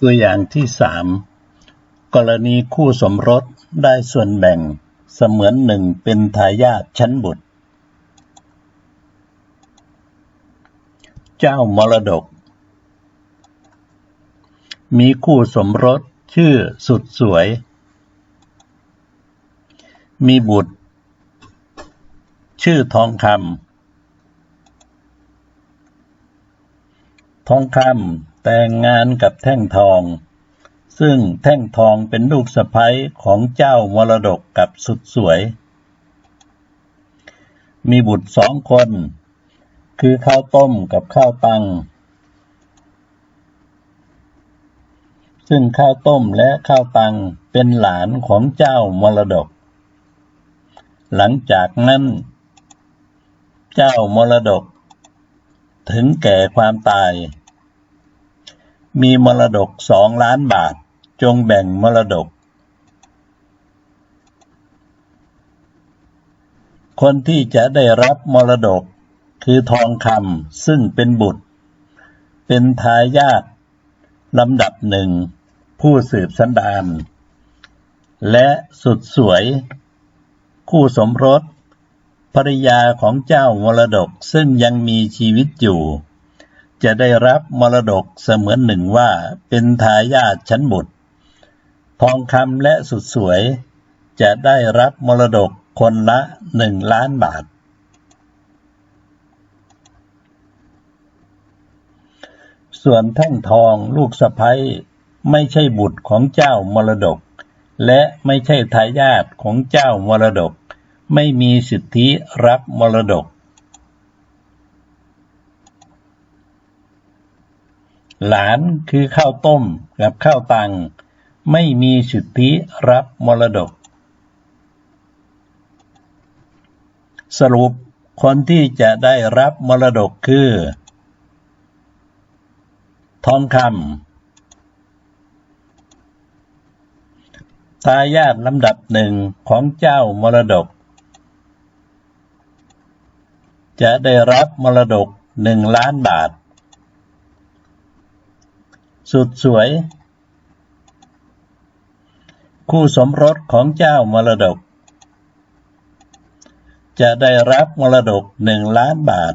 ตัวอย่างที่สามกรณีคู่สมรสได้ส่วนแบ่งเสมือนหนึ่งเป็นทายาทชั้นบุตร เจ้ามรดก มีคู่สมรสชื่อสุดสวย มีบุตร ชื่อทองคำทองคำ แต่งงานกับแท่งทอง ซึ่งแท่งทองเป็นลูกสะใภ้ของเจ้ามรดกกับสุดสวย มีบุตรสองคน คือข้าวต้มกับข้าวตัง ซึ่งข้าวต้มและข้าวตังเป็นหลานของเจ้ามรดก หลังจากนั้น เจ้ามรดก ถึงแก่ความตาย มีมรดกสองล้านบาท จงแบ่งมรดก คนที่จะได้รับมรดกคือทองคำซึ่งเป็นบุตร เป็นทายาทลำดับหนึ่ง ผู้สืบสันดาน และสุดสวย คู่สมรสภริยาของเจ้ามรดกซึ่งยังมีชีวิตอยู่ จะได้รับมรดกเสมือนหนึ่งว่าเป็นทายาทชั้นบุตร ทองคำและสุดสวย จะได้รับมรดกคนละหนึ่งล้านบาท ส่วนแท่งทองลูกสะใภ้ไม่ใช่บุตรของเจ้ามรดก และไม่ใช่ทายาทของเจ้ามรดก ไม่มีสิทธิรับมรดก หลานคือข้าวต้มกับข้าวตัง ไม่มีสิทธิรับมรดก สรุปคนที่จะได้รับมรดกคือ ทองคำทายาทลำดับหนึ่งของเจ้ามรดก จะได้รับมรดกหนึ่งล้านบาท สุดสวย คู่สมรสของเจ้ามรดก จะได้รับมรดกหนึ่งล้านบาท